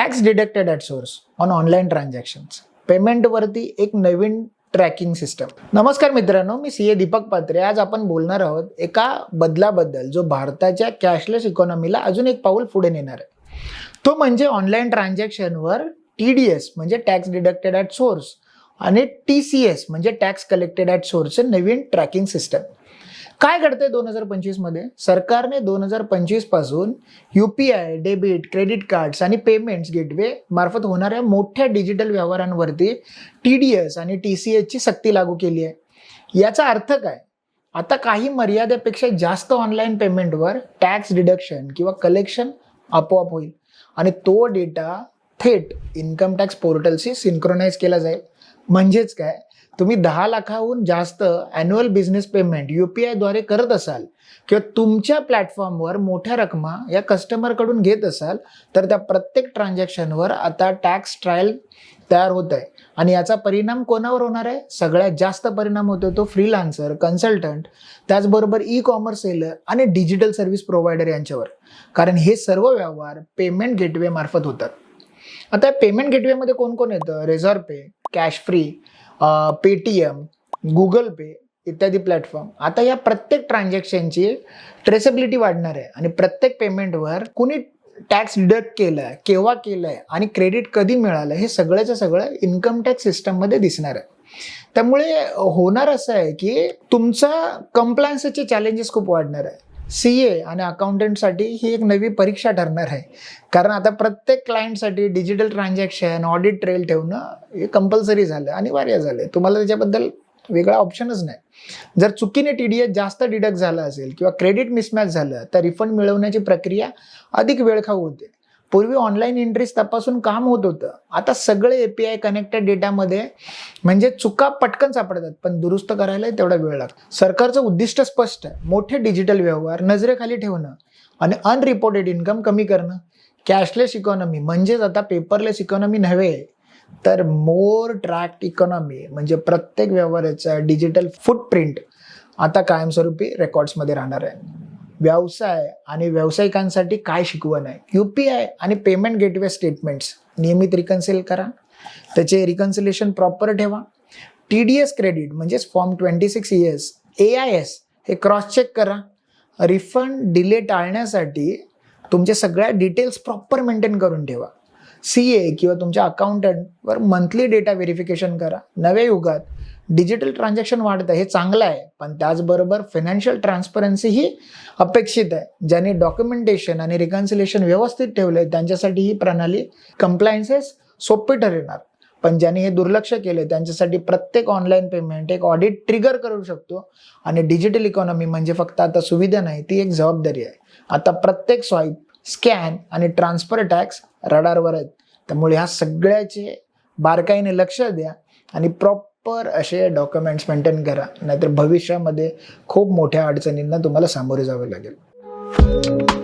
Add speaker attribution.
Speaker 1: Tax deducted at source on online transactions. पेमेंटवरती एक नवीन tracking system. नमस्कार मित्रांनो मी सी ए दीपक पात्रे. आज आपण बोलणार आहोत एका बदलाबद्दल जो भारताच्या कॅशलेस इकॉनॉमीला अजून एक पाऊल पुढे नेणार आहे. तो म्हणजे ऑनलाईन ट्रान्झॅक्शनवर टी डी एस म्हणजे टॅक्स डिडक्टेड ॲट सोर्स आणि टी सी एस म्हणजे टॅक्स कलेक्टेड ॲट सोर्सचं नवीन ट्रॅकिंग सिस्टम. काय घडतंय दोन हजार पंचवीसमध्ये सरकारने दोन हजार पंचवीसपासून U P I debit credit cards आणि पेमेंट्स गेटवे मार्फत होणाऱ्या मोठ्या डिजिटल व्यवहारांवरती टी डी एस आणि टी सी एसची सक्ती लागू केली आहे. याचा अर्थ काय? आता काही मर्यादेपेक्षा जास्त ऑनलाईन पेमेंटवर टॅक्स डिडक्शन किंवा कलेक्शन आपोआप होईल. आणि तो डेटा थेट इन्कम टॅक्स पोर्टलशी सिंक्रोनाइज केला जाईल. म्हणजेच काय? तुम्ही दहा लाखाहून जास्त annual business payment U P आयद्वारे करत असाल किंवा तुमच्या प्लॅटफॉर्मवर मोठ्या रकमा या कस्टमरकडून घेत असाल तर त्या प्रत्येक ट्रान्झॅक्शनवर आता टॅक्स ट्रायल तयार होत आहे आणि याचा परिणाम कोणावर होणार आहे? सगळ्यात जास्त परिणाम होतो तो फ्रीलान्सर कन्सल्टंट त्याचबरोबर ई कॉमर्स सेलर आणि डिजिटल सर्व्हिस प्रोव्हायडर यांच्यावर. कारण हे सर्व व्यवहार पेमेंट गेटवे मार्फत होतात. आता पेमेंट गेटवेमध्ये कोण कोण येतं? Razorpay Cashfree Paytm Google pay इत्यादी प्लॅटफॉर्म आता या प्रत्येक ट्रान्झॅक्शनची ट्रेसेबिलिटी वाढणार आहे आणि प्रत्येक पेमेंटवर कुणी टॅक्स डिडक्ट आहे केव्हा केलं आहे आणि क्रेडिट कधी मिळालं हे सगळ्याचं सगळं इन्कम टॅक्स सिस्टममध्ये दिसणार आहे. त्यामुळे होणार असं आहे की तुमचा कम्प्लायन्सचे चॅलेंजेस खूप वाढणार आहे. सी ए आणि अकाउंटंटसाठी ही एक नवी परीक्षा ठरणार आहे. कारण आता प्रत्येक क्लायंटसाठी डिजिटल ट्रान्झॅक्शन ऑडिट ट्रेल ठेवणं हे कंपल्सरी झालं अनिवार्य झालं तुम्हाला त्याच्याबद्दल वेगळा ऑप्शनच नाही. जर चुकीने टी डी एस जास्त डिडक्ट झालं असेल किंवा क्रेडिट मिसमॅच झालं तर रिफंड मिळवण्याची प्रक्रिया अधिक वेळखाऊ होते. पूर्वी ऑनलाईन एंट्रीज तपासून काम होत होतं. आता सगळे एपीआय कनेक्टेड डेटामध्ये म्हणजे चुका पटकन सापडतात पण दुरुस्त करायला तेवढा वेळ लागतो. सरकारचं उद्दिष्ट स्पष्ट आहे. मोठे डिजिटल व्यवहार नजरेखाली ठेवणं आणि अनरिपोर्टेड इन्कम कमी करणं. कॅशलेस इकॉनॉमी म्हणजेच आता पेपरलेस इकॉनॉमी नव्हे तर मोर ट्रॅक्ट इकॉनॉमी म्हणजे प्रत्येक व्यवहाराचा डिजिटल फुटप्रिंट आता कायमस्वरूपी रेकॉर्ड्समध्ये राहणार आहे. व्यवसाय आणि व्यावसायिकांसाठी काय शिकवण आहे? यू पी आय आणि पेमेंट गेटवे स्टेटमेंट्स नियमित रिकन्सिल करा. त्याचे रिकन्सिलेशन प्रॉपर ठेवा. टी डी एस क्रेडिट म्हणजेच form twenty six years A I S हे क्रॉस चेक करा. रिफंड डिले टाळण्यासाठी तुमच्या सगळ्या डिटेल्स प्रॉपर मेंटेन करून ठेवा. सी ए किंवा तुमच्या अकाउंटंटवर मंथली डेटा व्हेरिफिकेशन करा. नव्या युगात डिजिटल ट्रान्झॅक्शन वाढतं हे चांगलं आहे. पण त्याचबरोबर फायनान्शियल ट्रान्सपरन्सी ही अपेक्षित आहे. ज्यांनी डॉक्युमेंटेशन आणि रिकन्सिलेशन व्यवस्थित ठेवले त्यांच्यासाठी ही प्रणाली कम्प्लायन्सेस सोपी ठरणार. पण ज्यांनी हे दुर्लक्ष केले त्यांच्यासाठी प्रत्येक ऑनलाईन पेमेंट एक ऑडिट ट्रिगर करू शकतो. आणि डिजिटल इकॉनॉमी म्हणजे फक्त आता सुविधा नाही ती एक जबाबदारी आहे. आता प्रत्येक स्वाईप स्कॅन आणि ट्रान्सफर टॅक्स रडारवर आहेत. त्यामुळे ह्या सगळ्याचे बारकाईने लक्ष द्या आणि प्रॉप प्रॉपर असे डॉक्युमेंट्स मेंटेन करा. नाहीतर भविष्यामध्ये खूप मोठ्या अडचणींना तुम्हाला सामोरे जावे लागेल.